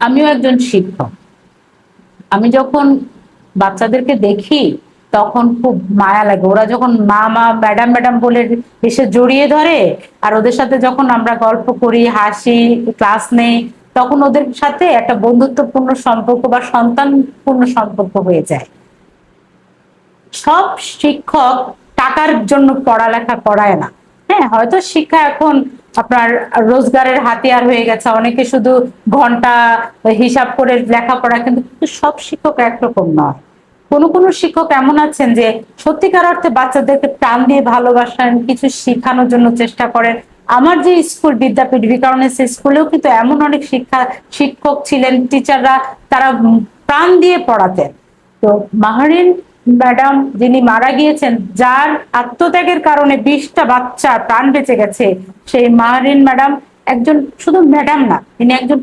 আমিও একজন শিক্ষক। আমি যখন বাচ্চাদেরকে দেখি, তখন খুব মায়া লাগে। ওরা যখন মা মা, ম্যাডাম ম্যাডাম বলে এসে জড়িয়ে ধরে, আর ওদের সাথে যখন আমরা গল্প করি, হাসি, ক্লাস নেই, তখন ওদের সাথে একটা বন্ধুত্বপূর্ণ সম্পর্ক বা সন্তানপূর্ণ সম্পর্ক হয়ে যায়। সব শিক্ষক টাকার জন্য পড়ালেখা করায় না। হ্যাঁ হয়তো শিক্ষা এখন আপনার রোজগারের হাতিয়ার হয়ে গেছে। অনেকে শুধু ঘণ্টা হিসাব করে লেখাপড়া, কিন্তু সব শিক্ষক একরকম নয়। কোন কোন শিক্ষক এমন আছেন যে সত্যিকার অর্থে বাচ্চাদেরকে প্রাণ দিয়ে ভালোবাসেন, কিছু শেখানোর জন্য চেষ্টা করেন। আমার যে স্কুল, বিদ্যাপীঠ বিকারণের স্কুলেও কিন্তু এমন অনেক শিক্ষা শিক্ষক ছিলেন, টিচাররা তারা প্রাণ দিয়ে পড়াতেন। তো মাহারিন ম্যাডাম, যিনি মারা গিয়েছেন, যার আত্মত্যাগের কারণে বিশটা বাচ্চা প্রাণ বেঁচে গেছে, সেই মাহারিন ম্যাডাম একজন শুধু ম্যাডাম না, তিনি একজন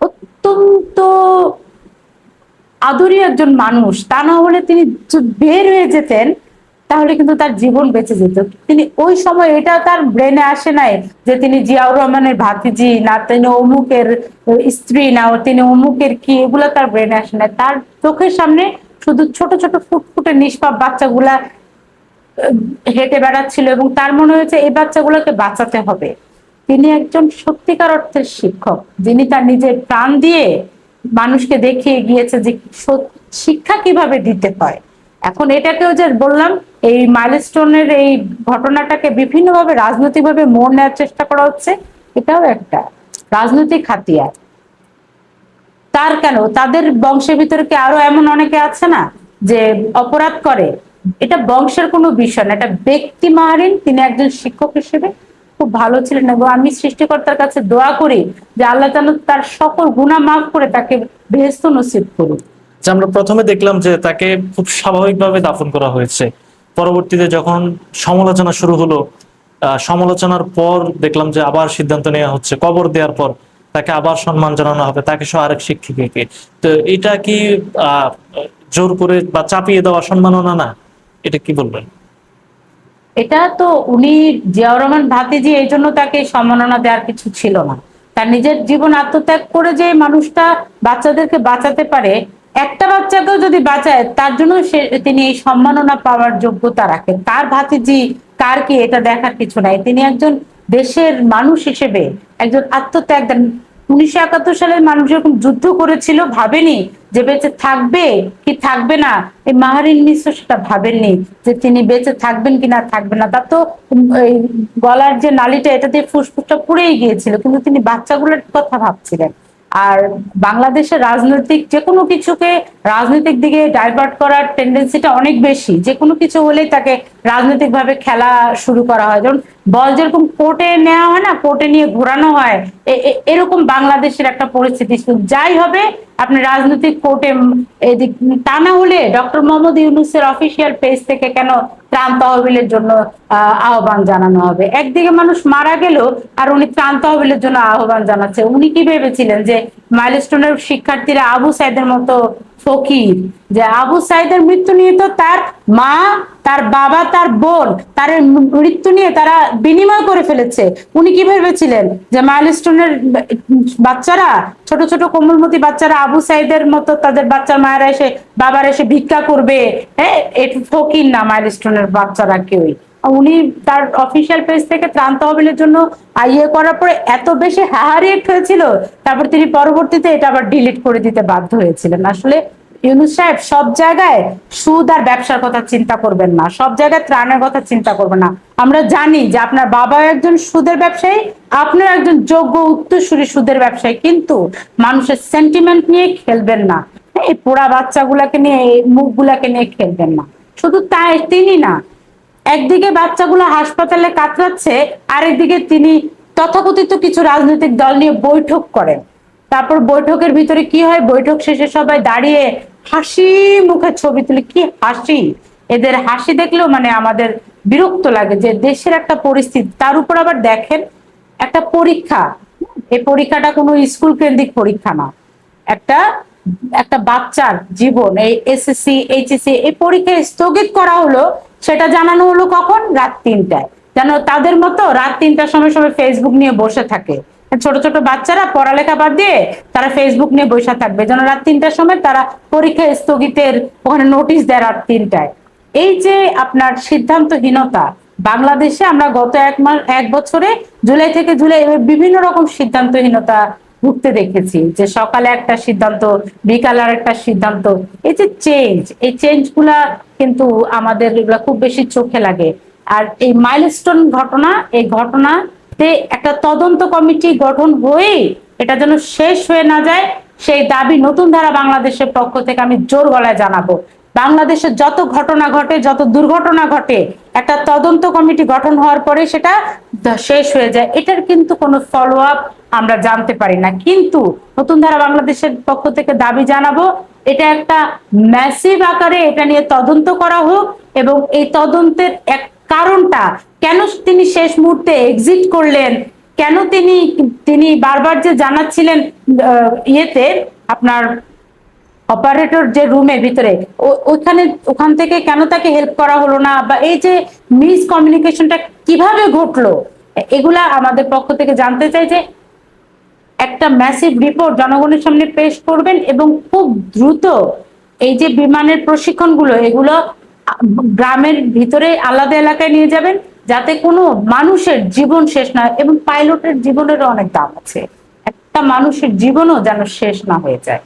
অত্যন্ত আদরীয় একজন মানুষ। তা না হলে তিনি বের হয়ে যেতেন, তাহলে কিন্তু তার জীবন বেঁচে যেত। তিনি ওই সময় এটা তার ব্রেনে আসে নাই যে তিনি জিয়াউর রহমানের ভাতিজি, না তিনি অমুকের স্ত্রী, না তিনি অমুকের কি, এগুলো তার ব্রেনে আসে নাই। তার চোখের সামনে শুধু ছোট ছোট ফুটফুটে নিষ্পাপ বাচ্চাগুলা হেঁটে বেড়াচ্ছিল এবং তার মনে হয়েছে এই বাচ্চাগুলোকে বাঁচাতে হবে। তিনি একজন সত্যিকার অর্থের শিক্ষক। যিনি তার নিজের প্রাণ দিয়ে মানুষকে দেখিয়ে গিয়েছে যে শিক্ষা কীভাবে দিতে হয়। এখন এটাকেও যে বললাম, এই মাইলস্টোনের এই ঘটনাটাকে বিভিন্নভাবে রাজনৈতিকভাবে মোড় নেওয়ার চেষ্টা করা হচ্ছে, এটাও একটা রাজনৈতিক হাতিয়ার। তার কেন? তাদের বংশের ভিতরে কি আরও এমন অনেকে আছে না যে অপরাধ করে? এটা বংশের কোনো বিষয় না, এটা ব্যক্তি মারিন তিনি একজন শিক্ষক হিসেবে খুব ভালো ছিলেন এবং আমি সৃষ্টিকর্তার কাছে দোয়া করি যে আল্লাহ যেন তার সকল গুণা মাফ করে তাকে বেহস্ত নসিব করুন যে আমরা প্রথমে দেখলাম যে তাকে খুব স্বাভাবিকভাবে দাফন করা হয়েছে। পরবর্তীতে যখন সমালোচনা শুরু হলো সমালোচনার পর দেখলাম যে আবার সিদ্ধান্ত নেওয়া হচ্ছে, কবর দেওয়ার পর। তাকে আবার সম্মান জানানো হবে, তাকে সহ আরেক শিক্ষিকাকে। তো এটা কি জোর করে বা চাপিয়ে দেওয়া সম্মাননা না? এটা কি বলবেন? এটা তো উনি জিয়াউর রহমান ভাতিজি এই জন্য তাকে সম্মাননা দেওয়ার কিছু ছিল না। তার নিজের জীবন আত্মত্যাগ করে যে মানুষটা বাচ্চাদেরকে বাঁচাতে পারে, একটা বাচ্চাকেও যদি বাঁচায়, তার জন্য সে, তিনি এই সম্মাননা পাওয়ার যোগ্যতা রাখেন। তার ভাতিজি, কার কি, এটা দেখার কিছু নাই। তিনি একজন দেশের মানুষ হিসেবে একজন আত্মত্যাগ উনিশশো একাত্তর সালের মানুষ যখন যুদ্ধ করেছিল, ভাবেনি যে বেঁচে থাকবে কি থাকবে না। এই মাহারিন মিশ্র সেটা ভাবেননি যে তিনি বেঁচে থাকবেন কি না থাকবেন না। তার তো গলার যে নালিটা, এটা দিয়ে ফুসফুসটা পুড়েই গিয়েছিল, কিন্তু তিনি বাচ্চাগুলোর কথা ভাবছিলেন। আর বাংলাদেশের রাজনৈতিক যে কোনো কিছুকে রাজনৈতিক দিকে ডাইভার্ট করার টেন্ডেন্সিটা অনেক বেশি। যে কোনো কিছু হলেই তাকে রাজনৈতিক ভাবে খেলা শুরু করা হয়। যেমন বল যেরকম কোর্টে নেওয়া হয় না কোর্টে নিয়ে ঘোরানো হয় এরকম বাংলাদেশের একটা পরিস্থিতি। যাই হবে, আপনি রাজনৈতিক কোর্টে তা না হলে ডক্টর মোহাম্মদ ইউনুসের অফিসিয়াল পেজ থেকে কেন ত্রাণ তহবিলের জন্য আহ্বান জানানো হবে? একদিকে মানুষ মারা গেল আর উনি ত্রাণ তহবিলের জন্য আহ্বান জানাচ্ছে। উনি কি ভেবেছিলেন যে মাইলস্টোনের শিক্ষার্থীরা আবু সাইদের মতো ফকির যে আবু সাইদের মৃত্যু নিয়ে তো তার মা, তার বাবা, তার বোন, তার মৃত্যু নিয়ে তারা বিনিময় করে ফেলেছে। উনি কি ভেবেছিলেন? যে মাইলস্টোনের বাচ্চারা, ছোট ছোট কোমলমতি বাচ্চারা আবু সাইদের মতো তাদের বাচ্চার মায়েরা এসে, বাবার এসে ভিক্ষা করবে? হ্যাঁ ফকির না মাইলস্টোনের বাচ্চারা কেউই। উনি তার অফিসিয়াল পেজ থেকে ত্রাণ তহবিলের জন্য ইয়ে করার পরে এত বেশি হ্যাহারিয়েট হয়েছিল, তারপর তিনি পরবর্তীতে এটা আবার ডিলিট করে দিতে বাধ্য হয়েছিলেন। আসলে ইউনুস সাহেব সব জায়গায় সুদ আর ব্যবসার কথা চিন্তা করবেন না, সব জায়গায় ত্রাণের কথা চিন্তা করবেন না। আমরা জানি যে আপনার বাবা একজন সুদের ব্যবসায়ী আপনার একজন যোগ্য উত্তরসূরি সুদের ব্যবসায়ী, কিন্তু মানুষের সেন্টিমেন্ট নিয়ে খেলবেন না। এই পোড়া বাচ্চাগুলাকে নিয়ে, এই মুখগুলাকে নিয়ে খেলবেন না। শুধু তাই, তিনি না একদিকে বাচ্চাগুলো হাসপাতালে কাতরাচ্ছে, আরেকদিকে তিনি তথাকথিত কিছু রাজনৈতিক দল নিয়ে বৈঠক করেন। তারপর বৈঠকের ভিতরে কি হয়? বৈঠক শেষে সবাই দাঁড়িয়ে হাসি মুখে ছবি তুলে, কি হাসি? এদের হাসি দেখলেও মানে আমাদের বিরক্ত লাগে যে দেশের একটা পরিস্থিতি, তার উপর আবার দেখেন একটা পরীক্ষা। এই পরীক্ষাটা কোনো স্কুল কেন্দ্রিক পরীক্ষা না। একটা একটা বাচ্চার জীবন, এই এসএসসি, এইচএসসি, এই পরীক্ষা স্থগিত করা হলো সেটা জানানো হলো কখন? রাত তিনটায়। যেন তাদের মতো রাত তিনটার সময় সময় ফেসবুক নিয়ে বসে থাকে। ছোট ছোট বাচ্চারা পড়ালেখা বাদ দিয়ে তারা ফেসবুক নিয়ে বসে থাকবে। যেন রাত তিনটার সময় তারা পরীক্ষা স্থগিতের ওখানে নোটিশ দেয় রাত তিনটায়। এই যে আপনার সিদ্ধান্তহীনতা, বাংলাদেশে আমরা গত এক মাস, এক বছরে জুলাই থেকে জুলাই বিভিন্ন রকম সিদ্ধান্তহীনতা ভুগতে দেখেছি যে সকালে একটা সিদ্ধান্ত, বিকালে আর একটা সিদ্ধান্ত। এই যে চেঞ্জ এই চেঞ্জগুলা কিন্তু আমাদের এগুলা খুব বেশি চোখে লাগে। আর এই মাইলস্টোন ঘটনা, এই ঘটনাতে একটা তদন্ত কমিটি গঠন হয়ে এটা যেন শেষ হয়ে না যায়, সেই দাবি নতুন ধারা বাংলাদেশের পক্ষ থেকে আমি জোর গলায় জানাব। বাংলাদেশে যত ঘটনা ঘটে, যত দুর্ঘটনা ঘটে, একটা তদন্ত কমিটি গঠন হওয়ার পরে সেটা শেষ হয়ে যায়। এটার কিন্তু কোনো ফলো আপ আমরা জানতে পারি না। কিন্তু নতুন ধারা বাংলাদেশের পক্ষ থেকে দাবি জানাব, এটা একটা ম্যাসিভ আকারে এটা নিয়ে তদন্ত করা হোক এবং এই তদন্তের এক কারণটা কেন তিনি শেষ মুহূর্তে এক্সিট করলেন, কেন তিনি তিনি বারবার যে জানাচ্ছিলেন ইয়েতে আপনার অপারেটর যে রুমে ভিতরে ওইখানে ওখান থেকে কেন তাকে হেল্প করা হলো না? বা এই যে মিস কমিউনিকেশনটা কীভাবে ঘটলো? এগুলা আমাদের পক্ষ থেকে জানতে চাই যে একটা ম্যাসিভ রিপোর্ট জনগণের সামনে পেশ করবেন এবং খুব দ্রুত এই যে বিমানের প্রশিক্ষণগুলো, এগুলো গ্রামের ভিতরে আলাদা এলাকায় নিয়ে যাবেন, যাতে কোনো মানুষের জীবন শেষ না এবং পাইলটের জীবনেরও অনেক দাম আছে। একটা মানুষের জীবনও যেন শেষ না হয়ে যায়।